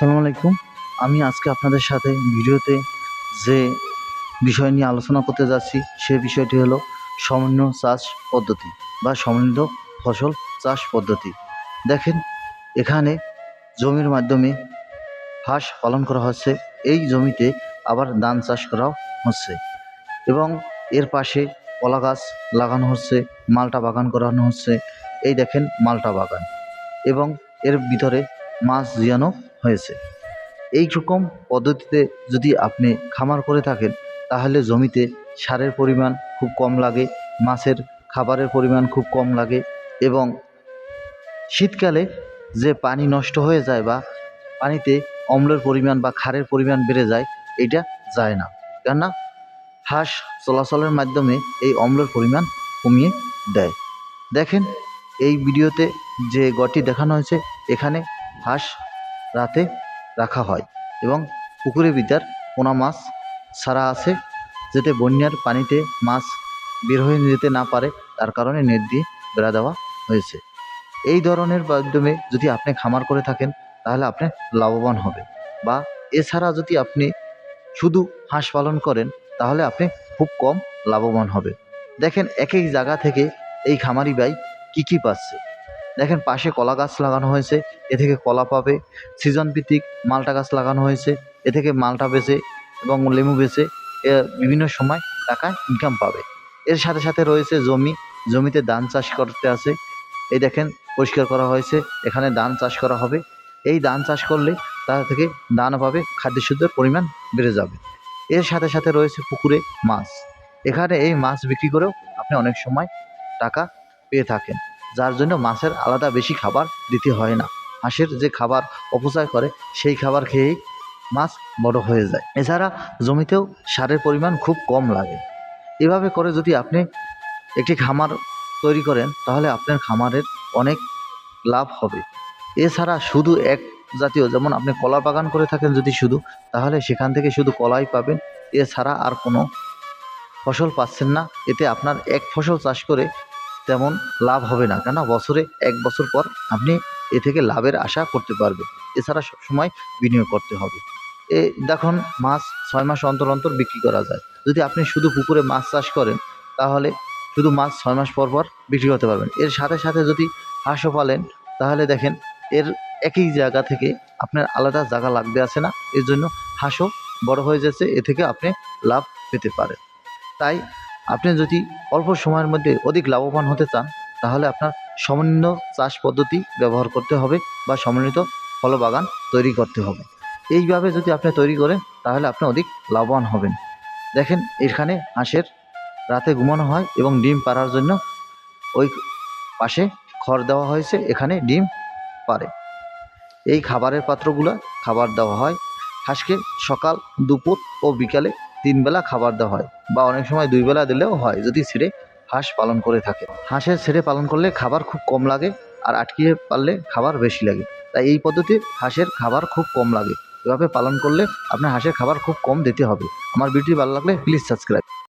আসসালামু আলাইকুম। আমি আজকে আপনাদের সাথে ভিডিওতে যে বিষয় নিয়ে আলোচনা করতে যাচ্ছি, সে বিষয়টি হলো সমন্বয় চাষ পদ্ধতি বা সমন্বিত ফসল চাষ পদ্ধতি। দেখেন, এখানে জমির মাধ্যমে হাঁস পালন করা হচ্ছে, এই জমিতে আবার ধান চাষ করা হচ্ছে এবং এর পাশে কলা গাছ লাগানো হচ্ছে, মালটা বাগান করানো হচ্ছে। এই দেখেন মালটা বাগান এবং এর ভিতরে মাছ জিয়ানো হয়েছে। এই রকম পদ্ধতিতে যদি আপনি খামার করে থাকেন, তাহলে জমিতে সারের পরিমাণ খুব কম লাগে, মাছের খাবারের পরিমাণ খুব কম লাগে এবং শীতকালে যে পানি নষ্ট হয়ে যায় বা পানিতে অম্লের পরিমাণ বা ক্ষারের পরিমাণ বেড়ে যায়, এটা যায় না। কেননা হাঁস চলাচলের মাধ্যমে এই অম্লের পরিমাণ কমিয়ে দেয়। দেখেন, এই ভিডিওতে যে গড়টি দেখানো হয়েছে, এখানে হাঁস রাতে রাখা হয় এবং পুকুরের ভিতর পোনা মাছ ছাড়া আছে যাতে বন্যার পানিতে মাছ বের হয়ে যেতে না পারে, তার কারণে নেট দিয়ে বেড়া দেওয়া হয়েছে। এই ধরনের মাধ্যমে যদি আপনি খামার করে থাকেন, তাহলে আপনি লাভবান হবে বা এছাড়া যদি আপনি শুধু হাঁস পালন করেন, তাহলে আপনি খুব কম লাভবান হবে দেখেন এক এক জায়গা থেকে এই খামারি ভাই কী কী পাচ্ছে। দেখেন পাশে কলা গাছ লাগানো হয়েছে, এ থেকে কলা পাবে। সিজন ভিত্তিক মালটা গাছ লাগানো হয়েছে, এ থেকে মালটা বেচে এবং লেবু বেচে বিভিন্ন সময় টাকা ইনকাম পাবে। এর সাথে সাথে রয়েছে জমি, জমিতে ধান চাষ করতে আছে। এই দেখেন, পরিষ্কার করা হয়েছে, এখানে ধান চাষ করা হবে। এই ধান চাষ করলে তার থেকে ধান পাবে, খাদ্যশুদ্ধের পরিমাণ বেড়ে যাবে। এর সাথে সাথে রয়েছে পুকুরে মাছ। এখানে এই মাছ বিক্রি করেও আপনি অনেক সময় টাকা পেয়ে থাকেন। যার জন্য মাছের আলাদা বেশি খাবার দিতে হয় না। হাঁসের যে খাবার অপচয় করে, সেই খাবার খেয়েই মাছ বড় হয়ে যায়। এছাড়া জমিতেও সারের পরিমাণ খুব কম লাগে। এভাবে করে যদি আপনি একটি খামার তৈরি করেন, তাহলে আপনার খামারের অনেক লাভ হবে। এছাড়া শুধু এক জাতীয়, যেমন আপনি কলা বাগান করে থাকেন যদি শুধু, তাহলে সেখান থেকে শুধু কলাই পাবেন। এছাড়া আর কোনো ফসল পাচ্ছেন না। এতে আপনার এক ফসল চাষ করে তেমন লাভ হবে না। কেন বছরে এক বছর পর আপনি এ থেকে লাভের আশা করতে পারবেন। এছাড়া সবসময় বিনিয়োগ করতে হবে। এ দেখুন, মাছ ছয় মাস অন্তর অন্তর বিক্রি করা যায়। যদি আপনি শুধু পুকুরে মাছ চাষ করেন, তাহলে শুধু মাছ ছয় মাস পর পর বিক্রি করতে পারবেন। এর সাথে সাথে যদি হাঁসও পালেন, তাহলে দেখেন এর একই জায়গা থেকে আপনার আলাদা জায়গা লাগবে আছে না। এর জন্য হাঁসও বড় হয়ে যাচ্ছে, এ থেকে আপনি লাভ পেতে পারেন। তাই আপনি যদি অল্প সময়ের মধ্যে অধিক লাভবান হতে চান, তাহলে আপনার সমন্বিত চাষ পদ্ধতি ব্যবহার করতে হবে বা সমন্বিত ফল বাগান তৈরি করতে হবে। এইভাবে যদি আপনি তৈরি করেন, তাহলে আপনি অধিক লাভবান হবেন। দেখেন, এখানে হাঁসের রাতে ঘুমানো হয় এবং ডিম পাড়ার জন্য ওই পাশে খড় দেওয়া হয়েছে, এখানে ডিম পারে এই খাবারের পাত্রগুলো খাবার দেওয়া হয়। হাঁসকে সকাল, দুপুর ও বিকালে তিন বেলা খাবার দেওয়া হয় বা অনেক সময় দুইবেলা দিলেও হয় যদি ছেড়ে হাঁস পালন করে থাকে। হাঁসের ছেড়ে পালন করলে খাবার খুব কম লাগে আর আটকিয়ে পারলে খাবার বেশি লাগে। তাই এই পদ্ধতি হাঁসের খাবার খুব কম লাগে। এভাবে পালন করলে আপনার হাঁসের খাবার খুব কম দিতে হবে। আমার ভিডিও ভালো লাগলে প্লিজ সাবস্ক্রাইব